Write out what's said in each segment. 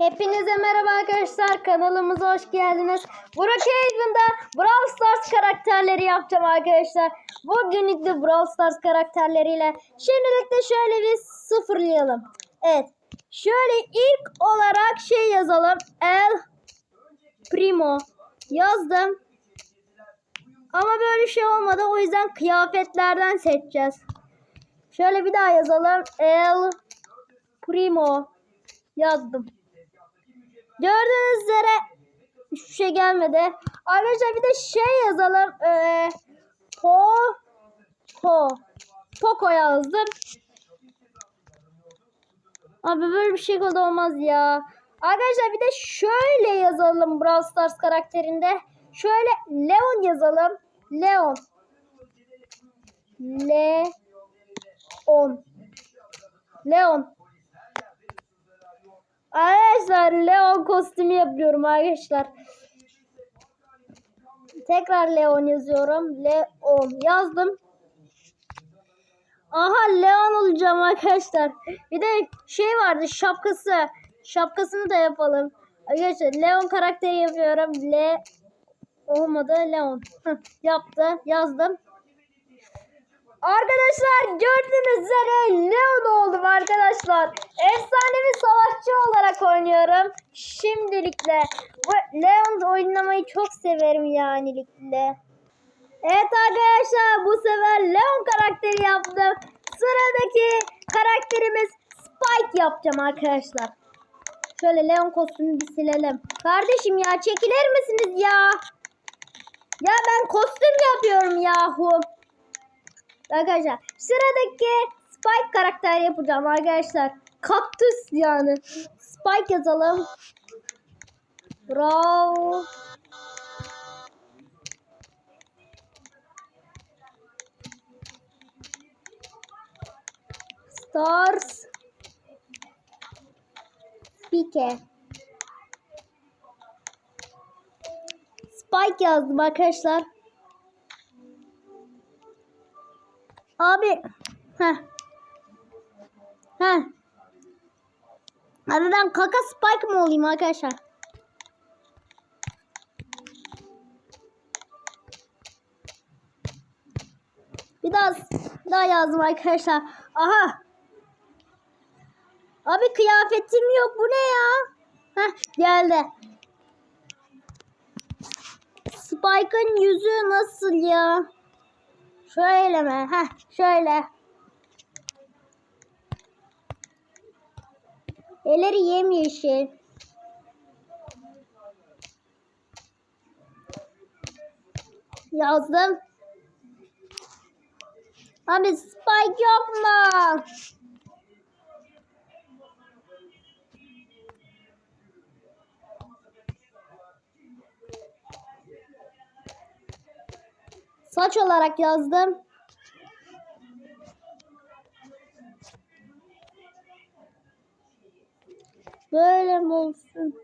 Hepinize merhaba arkadaşlar kanalımıza hoş geldiniz. Brookhaven'da Brawl Stars karakterleri yapacağım arkadaşlar. Bugün de Brawl Stars karakterleriyle. Şimdilik de şöyle bir sıfırlayalım. Evet. Şöyle ilk olarak şey yazalım. El Primo yazdım. Ama böyle şey olmadı. O yüzden kıyafetlerden seçeceğiz. Şöyle bir daha yazalım. El Primo yazdım. Gördüğünüz üzere hiçbir şey gelmedi. Arkadaşlar bir de şey yazalım. Ee, po po Poco yazdım. Abi böyle bir şey de olmaz ya. Arkadaşlar bir de şöyle yazalım Brawl Stars karakterinde. Şöyle Leon yazalım. Leon. Leon. Leon. Arkadaşlar Leon kostümü yapıyorum arkadaşlar. Tekrar Leon yazıyorum. Leon yazdım. Aha Leon olacağım arkadaşlar. Bir de şey vardı şapkası. Şapkasını da yapalım. Arkadaşlar Leon karakteri yapıyorum. Le olmadı Leon. Yaptı. Yazdım. Arkadaşlar gördüğünüz üzere Leon oldum arkadaşlar. Efsanevi savaşçı olarak oynuyorum. Şimdilikle. Leon oynamayı çok severim yanilikle. Evet arkadaşlar bu sefer Leon karakteri yaptım. Sıradaki karakterimiz Spike yapacağım arkadaşlar. Şöyle Leon kostümünü bir silelim. Kardeşim ya çekilir misiniz ya? Ya ben kostüm yapıyorum yahu. Arkadaşlar sıradaki Spike karakter yapacağım arkadaşlar. Kaktüs yani. Spike yazalım. Brawl. Stars. Spike. Spike yazdım arkadaşlar. Abi. Heh. Heh. Abi kaka spike mı olayım arkadaşlar? Bir daha, daha yazdım arkadaşlar. Aha. Abi kıyafetim yok. Bu ne ya? Heh geldi. Spike'ın yüzü nasıl ya? Şöyle mi? Heh, şöyle. Elleri yemyeşil. Yazdım. Abi spike yok Saç olarak yazdım. Böyle mi olsun?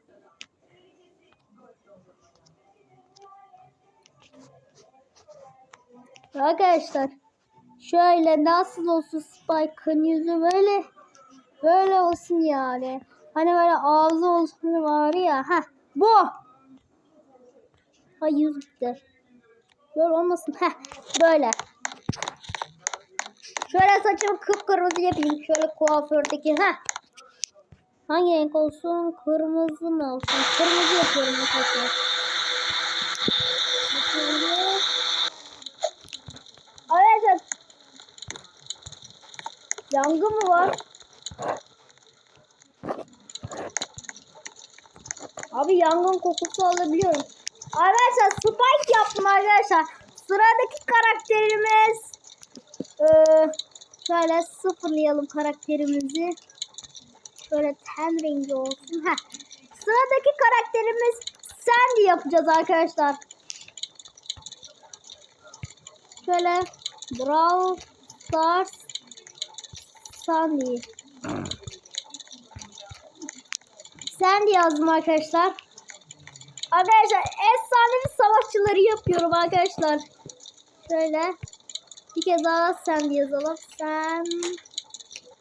Arkadaşlar şöyle nasıl olsun Spike'ın yüzü böyle böyle olsun yani. Hani böyle ağzı olsun var ya. Ha bu. Ha yüz gitti. Böyle olmasın. Heh, böyle. Şöyle saçımı kıpkırmızı yapayım. Şöyle kuafördeki. Heh. Hangi renk olsun? Kırmızı mı olsun? Kırmızı yapıyorum bu saçı. Arkadaşlar. Yangın mı var? Abi yangın kokusu alabiliyorum. Arkadaşlar. Sıradaki karakterimiz ee, şöyle sıfırlayalım karakterimizi. Şöyle ten rengi olsun. Heh. Sıradaki karakterimiz Sandy yapacağız arkadaşlar. Şöyle Brawl Stars Sandy. Sandy yazdım arkadaşlar. Arkadaşlar efsanevi savaşçıları yapıyorum arkadaşlar. Şöyle bir kez daha sen yazalım. Sen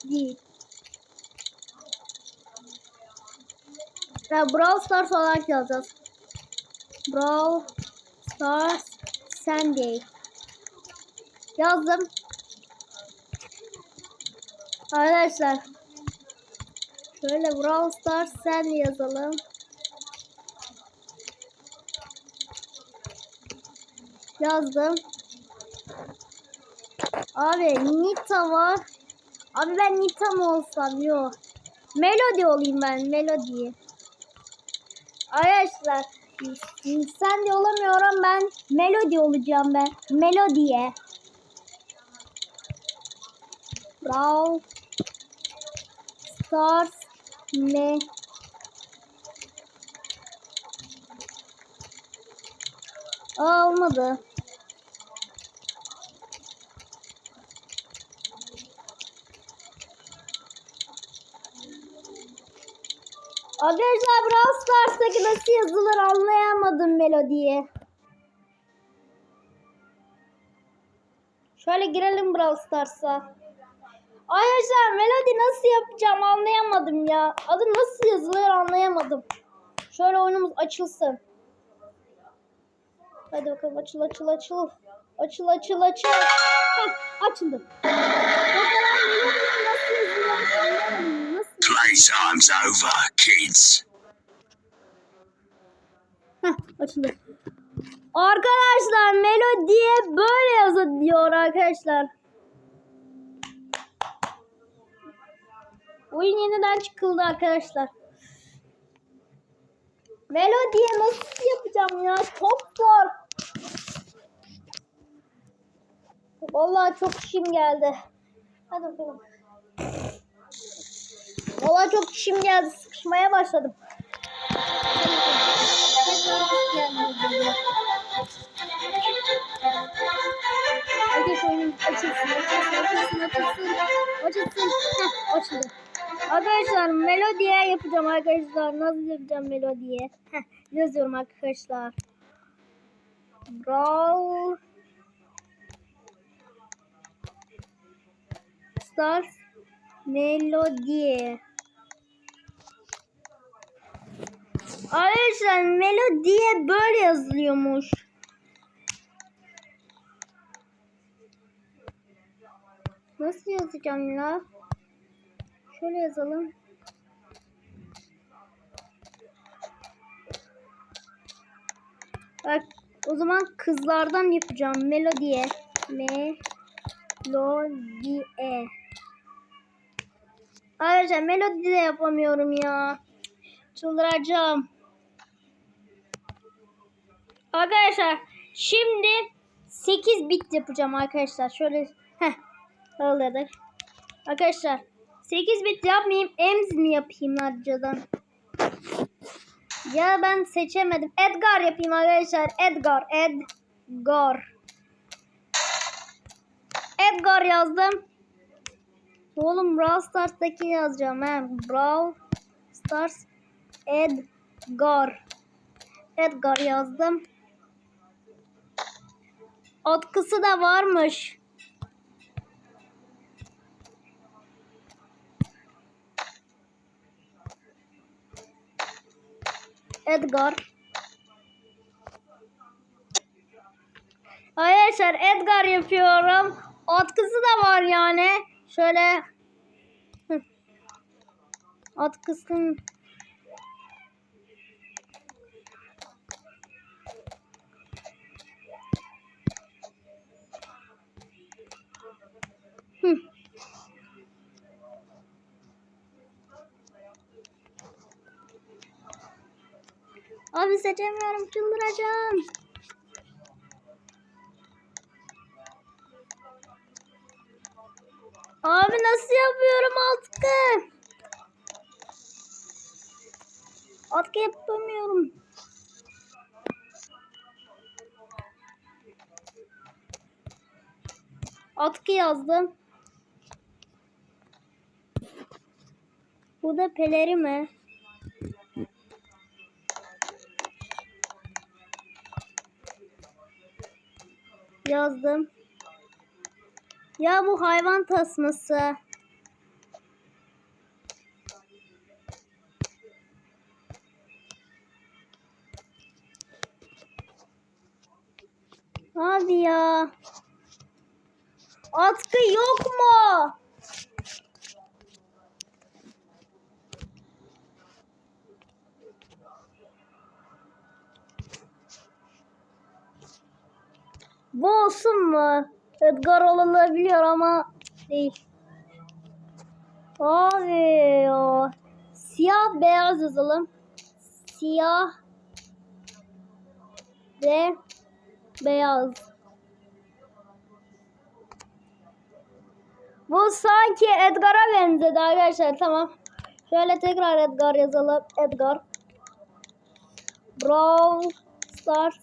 değil. Ha, Brawl Stars olarak yazacağız. Brawl Stars Sandy. Yazdım. Arkadaşlar. Şöyle Brawl Stars Sandy yazalım. Yazdım. Abi Nita var. Abi ben Nita mı olsam? Yok. Melody olayım ben. Melody. Arkadaşlar sen de olamıyorum ben. Melody olacağım ben. Melody'ye. Brawl Stars ne? Aa, olmadı. Arkadaşlar Brawl Stars'taki nasıl yazılır anlayamadım melodiyi. Şöyle girelim Brawl Stars'a. Arkadaşlar melodi nasıl yapacağım anlayamadım ya. Adı nasıl yazılır anlayamadım. Şöyle oyunumuz açılsın. Hadi bakalım açıl açıl açıl. Açıl açıl açıl. Heh, açıldı. Playtime's over, kids. Heh, açıldı. Arkadaşlar melodiye böyle yazın diyor arkadaşlar. Oyun yeniden çıkıldı arkadaşlar. Melodiye nasıl yapacağım ya? Çok zor. Vallahi çok işim geldi. Hadi bakalım. Vallahi çok işim geldi. Sıkışmaya başladım. Hadi oyunum açılsın, açılsın, açılsın, açılsın. Heh. Arkadaşlar melodiye yapacağım arkadaşlar. Nasıl yapacağım melodiye? Heh, yazıyorum arkadaşlar. Brawl Stars Melodiye. Arkadaşlar melodiye böyle yazılıyormuş. Nasıl yazacağım ya? Şöyle yazalım. Bak o zaman kızlardan yapacağım. Melodiye. Melodiye. Ayrıca melodi de yapamıyorum ya. Çıldıracağım. Arkadaşlar şimdi 8 bit yapacağım arkadaşlar. Şöyle heh sağladık. Arkadaşlar 8 bit yapmayayım. Ems mi yapayım harcadan? Ya ben seçemedim. Edgar yapayım arkadaşlar. Edgar. Edgar. Edgar yazdım. Oğlum Brawl Stars'taki yazacağım he. Brawl Stars Edgar. Edgar yazdım. Atkısı da varmış. Edgar. Arkadaşlar Edgar yapıyorum. Atkısı da var yani. Şöyle. Atkısın Hı. Abi seçemiyorum çıldıracağım. Abi nasıl yapıyorum atkı? Atkı yapamıyorum. Atkı yazdım. Bu da peleri mi? Yazdım. Ya bu hayvan tasması. Hadi ya. Atkı yok mu? Bu olsun mu? Edgar olabiliyor ama değil. Abi ya. Siyah beyaz yazalım. Siyah ve beyaz. Bu sanki Edgar'a benzedi arkadaşlar. Tamam. Şöyle tekrar Edgar yazalım. Edgar. Brawl Stars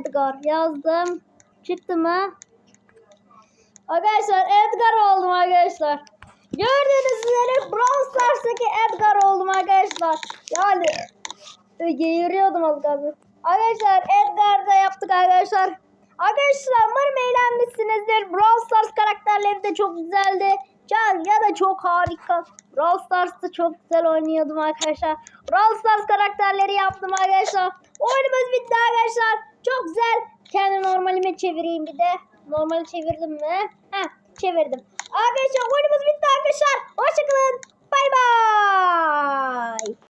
Edgar yazdım. Çıktı mı? Arkadaşlar Edgar oldum arkadaşlar. Gördüğünüz üzere Brawl Stars'taki Edgar oldum arkadaşlar. Yani e, geğiriyordum az kalsın. Arkadaşlar Edgar'da yaptık arkadaşlar. Arkadaşlar umarım eğlenmişsinizdir. Brawl Stars karakterleri de çok güzeldi. Can ya da çok harika. Brawl Stars'ta çok güzel oynuyordum arkadaşlar. Brawl Stars karakterleri yaptım arkadaşlar. Oyunumuz bitti arkadaşlar. Çok güzel. Kendi normalime çevireyim bir de. Normali çevirdim mi? Heh çevirdim. Arkadaşlar oyunumuz bitti arkadaşlar. Hoşçakalın. Bay bay.